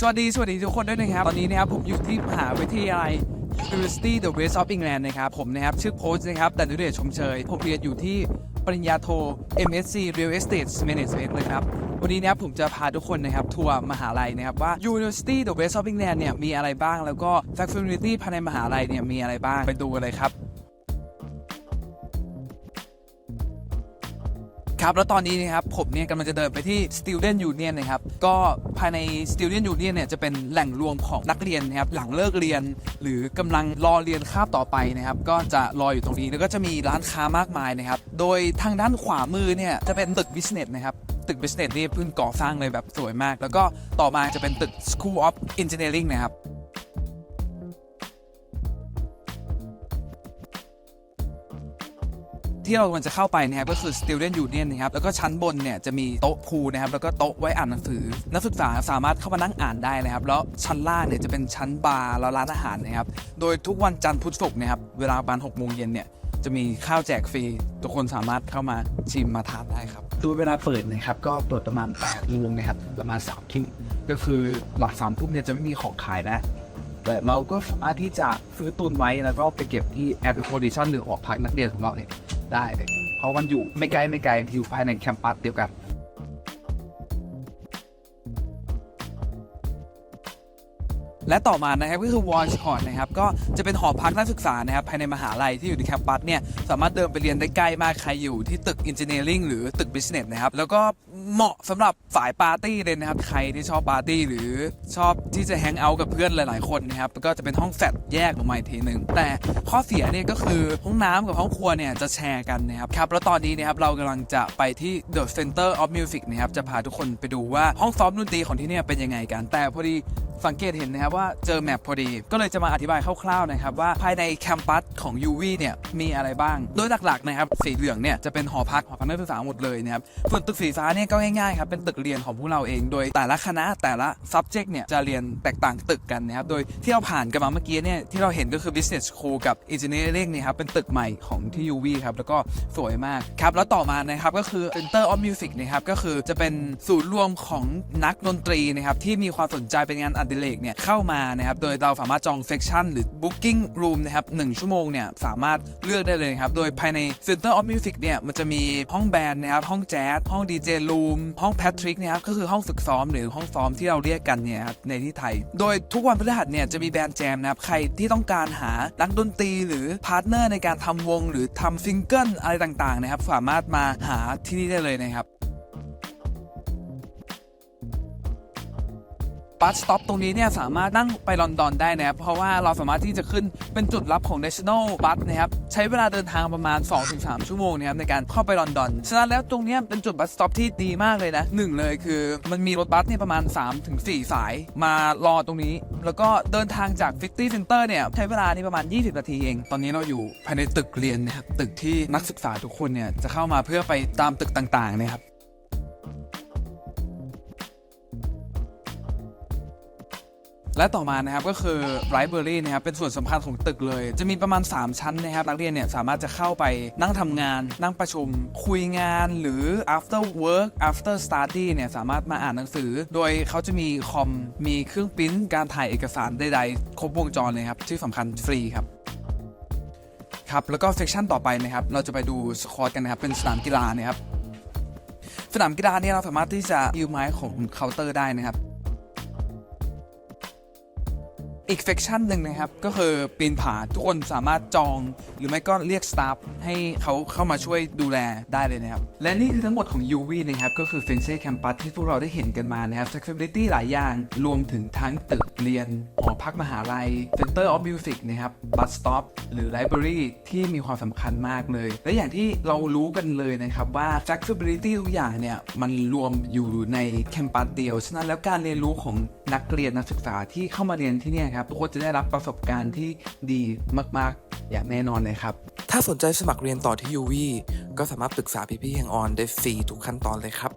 สวัสดีสวัสดีทุกคนด้วยนะครับ ตอนนี้นะครับผมอยู่ที่มหาวิทยาลัย University the West of England นะครับ ผมนะครับชื่อโพสต์นะครับดันุเดชชมเชย ผมเรียนอยู่ที่ปริญญาโท MSc Real Estate Management เลยครับ วันนี้นะครับผมจะพาทุกคนนะครับทัวร์มหาลัยนะครับว่า University the West of England เนี่ยมีอะไรบ้างแล้วก็ Faculty ภายในมหาลัยเนี่ยมีอะไรบ้างไปดูกันเลยครับ ครับแล้วตอนนี้นะครับผมเนี่ยกำลังจะเดินไปที่ Student Union นะครับก็ภายใน Student Union เนี่ยจะเป็นแหล่งรวมของนักเรียนนะครับหลังเลิกเรียน หรือกำลังรอเรียนคาบต่อไปนะครับก็จะรออยู่ตรงนี้แล้วก็จะมีร้านค้ามากมายนะครับโดยทางด้านขวามือเนี่ยจะเป็นตึก Business นะครับตึก Business นี่เพิ่งก่อสร้างเลยแบบสวยมาก แล้วก็ต่อมาจะเป็นตึก School of Engineering นะครับ ที่เรากำลังจะเข้าไปนะครับก็คือ Student Union นะครับแล้วก็ชั้นบนเนี่ยจะมีโต๊ะพูนะครับแล้วก็โต๊ะไว้อ่านหนังสือ นักศึกษาสามารถเข้ามานั่งอ่านได้นะครับแล้วชั้นล่างเนี่ยจะเป็นชั้นบาร์แล้วร้านอาหารนะครับโดยทุกวันจันทร์พุธศุกร์นะครับเวลาประมาณ6โมงเย็นเนี่ยจะมีข้าวแจกฟรี ทุกคนสามารถเข้ามาชิมมาทานได้ครับตัวเวลาเปิดนะครับก็เปิดประมาณ8โมงนะครับประมาณ3ทุ่มก็คือหลังสามทุ่มเนี่ยจะไม่มีของขายนะแต่เราก็สามารถที่จะซื้อตุนไว้แล้วก็ไปเก็บที่ Air Accommodation หรือหอพักนักเรียนของเราเนี่ย ได้ เพราะมันอยู่ไม่ไกลไม่ไกลอยู่ภายในแคมปัสเดียวกันและต่อมานะครับก็คือวอลชคอร์ดนะครับก็จะเป็นหอพักนักศึกษานะครับภายในมหาลัยที่อยู่ในแคมปัสเนี่ยสามารถเดินไปเรียนได้ใกล้มากใครอยู่ที่ตึก Engineering หรือตึก Business นะครับแล้วก็ เหมาะสำหรับสายปาร์ตี้เลยนะครับ ใครที่ชอบปาร์ตี้หรือชอบที่จะแฮงเอาท์กับเพื่อนหลาย ๆ คนนะครับก็จะเป็นห้องแฟลตแยกออกมาอีกทีหนึ่งแต่ข้อเสียเนี่ยก็คือห้องน้ำกับห้องครัวเนี่ยจะแชร์กันนะครับครับแล้วตอนนี้นะครับเรากำลังจะไปที่ The Center of Music นะครับจะพาทุกคนไปดูว่าห้องซ้อมดนตรีของที่นี่เป็นยังไงกัน แต่พอดีสังเกตเห็นนะครับว่าเจอแมปพอดี ก็เลยจะมาอธิบายคร่าวๆนะครับว่าภายในแคมปัสของ UV เนี่ยมีอะไรบ้าง โดยหลักๆนะครับสีเหลืองเนี่ยจะเป็นหอพักหอพักนักศึกษาหมดเลยนะครับส่วนตึกสีฟ้าเนี่ยก็ง่ายๆครับเป็นตึกเรียนของพวกเราเอง โดยแต่ละคณะแต่ละ subject เนี่ยจะเรียนแตกต่างตึกกันนะครับโดยที่เราผ่านกันมาเมื่อกี้เนี่ยที่เราเห็นก็คือ business school กับ engineering เนี่ยครับเป็นตึกใหม่ของที่ UV ครับแล้วก็สวยมากครับแล้วต่อมานะครับก็คือ Center of Music นะครับก็คือจะเป็นศูนย์รวมของนักดนตรีนะครับที่มีความสนใจเป็นงานอดิเรกเนี่ยเข้ามานะครับโดยเราสามารถจองเซ c ชันหรือ booking room นะครับหนึ่งชั่วโมงเนี่ยสามารถเลือกได้เลยครับโดยภายใน Center of Music เนี่ยมันจะมีห้องแบนด์นะครับห้องแจ๊สห้องดีเจรูมห้องแพทริกนะครับก็คือห้องฝึกซ้อมหรือห้องซ้อมที่เราเรียกกันเนี่ยครับในที่ไทย โดยทุกวันพฤหัสเนี่ยจะมีแบนด์แจมนะครับใครที่ต้องการหานักดนตรีหรือพาร์ทเนอร์ในการทำวง หรือทำซิงเกิลอะไรต่างๆนะครับสามารถมาหาที่นี่ได้เลยนะครับ บัสสต็อปตรงนี้เนี่ยสามารถนั่งไปลอนดอนได้นะครับ เพราะว่าเราสามารถที่จะขึ้นเป็นจุดรับของ National Bus นะครับ ใช้เวลาเดินทางประมาณ 2-3 ชั่วโมงนะครับในการเข้าไปลอนดอน ฉะนั้นแล้วตรงนี้เป็นจุดบัสสต็อปที่ดีมากเลยนะหนึ่งเลยคือ มันมีรถบัสเนี่ยประมาณ 3-4 สายมารอตรงนี้ แล้วก็เดินทางจาก City Center เนี่ยใช้เวลานี่ประมาณ 20 นาทีเอง ตอนนี้เราอยู่ภายในตึกเรียนนะครับตึกที่นักศึกษาทุกคนเนี่ยจะเข้ามาเพื่อไปตามตึกต่างๆนะครับ และต่อมานะครับก็คือ Library นะครับเป็นส่วนสำคัญของตึกเลย จะมีประมาณ 3 ชั้นนะครับนักเรียนเนี่ยสามารถจะเข้าไปนั่งทำงาน นั่งประชุม คุยงานหรือ after work after study เนี่ยสามารถมาอ่านหนังสือ โดยเขาจะมีคอมมีเครื่องปริ้นการถ่ายเอกสารใดๆ ครบวงจรเลยครับที่สำคัญฟรีครับครับแล้วก็เซสชันต่อไปนะครับเราจะไปดูสควอตกันนะครับเป็นสนามกีฬานะครับสนามกีฬาเนี่ยเราสามารถที่จะยืมไม้ของเคาน์เตอร์ได้นะครับ อีกเฟคชั่นหนึ่งนะครับ ก็คือปีนผาทุกคนสามารถจอง หรือไม่ก็เรียกสตาฟให้เขาเข้ามาช่วยดูแลได้เลยนะครับ และนี่คือทั้งหมดของ UV นะครับ ก็คือ f e n c e Campus ที่พวกเราได้เห็นกันมานะครับ Accessibility หลายอย่าง รวมถึงทั้งตึกเรียนหอพักมหาลัย Center of Music นะครับ Bus Stop หรือ Library ที่มีความสำคัญมากเลย และอย่างที่เรารู้กันเลยนะครับว่า Accessibility ทุกอย่างเนี่ยมันรวมอยู่ในแคมปัสเดียวฉะนั้นแล้วการเรียนรู้ของนักเรียนนักศึกษาที่เข้ามาเรียนที่เครับ ทุกคนจะได้รับประสบการณ์ที่ดีมาก ๆ อย่างแน่นอนเลยครับ ถ้าสนใจสมัครเรียนต่อที่ UV ก็สามารถปรึกษาพี่ๆแฮงออนได้ฟรีทุกขั้นตอนเลยครับ